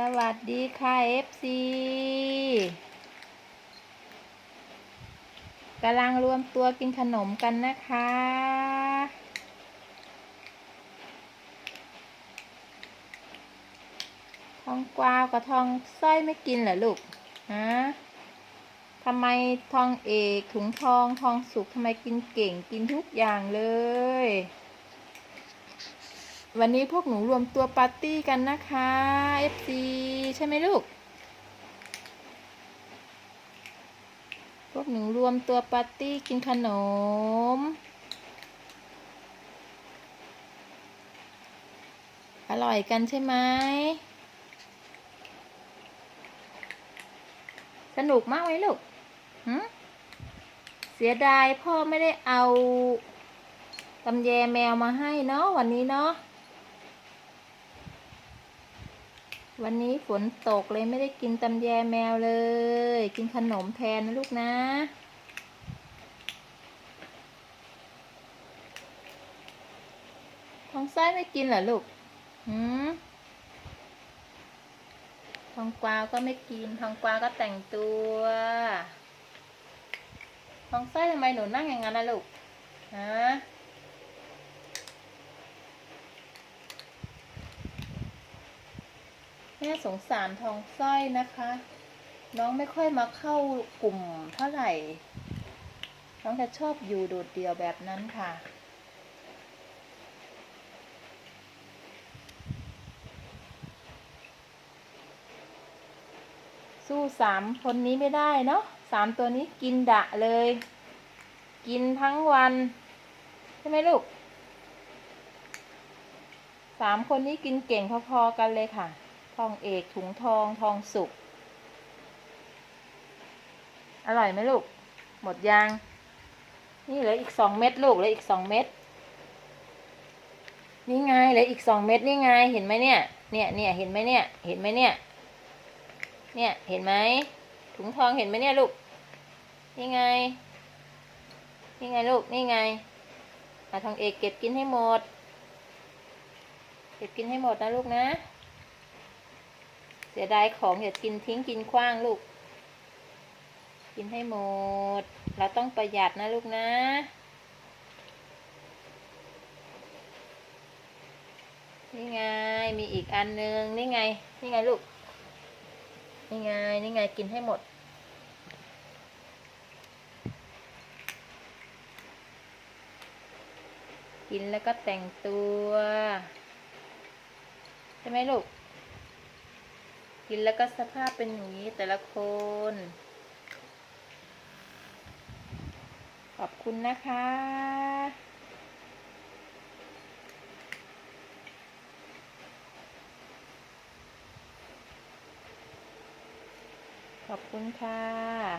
สวัสดีค่ะ FC กำลังรวมตัวกินขนมกันนะคะ ทองกวาวกับทองสร้อยไม่กินเหรอลูกฮะทำไมทองเอกถุงทองทองสุกทำไมกินเก่งกินทุกอย่างเลย วันนี้พวกหนูรวมตัวปาร์ตี้กันนะคะ FC ใช่ไหมลูก พวกหนูรวมตัวปาร์ตี้กินขนม อร่อยกันใช่ไหม สนุกมากไหมลูกหึเสียดายพ่อไม่ได้เอาตำแยแมวมาให้เนาะวันนี้เนาะ วันนี้ฝนตกเลยไม่ได้กินตำแยแมวเลย กินขนมแทนนะลูกนะทองไส้ไม่กินเหรอลูกหืมทองกวาวก็ไม่กิน ทองกวาวก็แต่งตัว ทองไส้ทำไมหนูนั่งอย่างนั้นนะลูกฮะ ม่สงสารทองสร้อยนะคะ น้องไม่ค่อยมาเข้ากลุ่มเท่าไหร่ น้องจะชอบอยู่โดดเดี่ยวแบบนั้นค่ะ สู้สามคนนี้ไม่ได้เนาะสามตัวนี้กินดะเลย กินทั้งวัน ใช่ไหมลูกสามคนนี้กินเก่งพอๆกันเลยค่ะ ทองเอกถุงทองทองสุก อร่อยไหมลูก หมดยาง นี่เหลืออีกสองเม็ดลูกเหลืออีกสองเม็ด นี่ไงเหลืออีกสองเม็ดนี่ไง เห็นไหมเนี่ย เนี่ยเนี่ยเห็นไหมเนี่ย เห็นไหมเนี่ย เนี่ย เห็นไหม ถุงทองเห็นไหมเนี่ยลูก นี่ไง นี่ไงลูก นี่ไงอาทองเอกเก็บกินให้หมด เก็บกินให้หมดนะลูกนะ เสียดายของอย่ากินทิ้งกินขว้างลูก กินให้หมด เราต้องประหยัดนะลูกนะ นี่ไง มีอีกอันนึง นี่ไง นี่ไงลูก นี่ไง นี่ไง กินให้หมดกินแล้วก็แต่งตัว ใช่ไหมลูก กินแล้วก็สภาพเป็นอย่างนี้แต่ละคน ขอบคุณนะคะ ขอบคุณค่ะ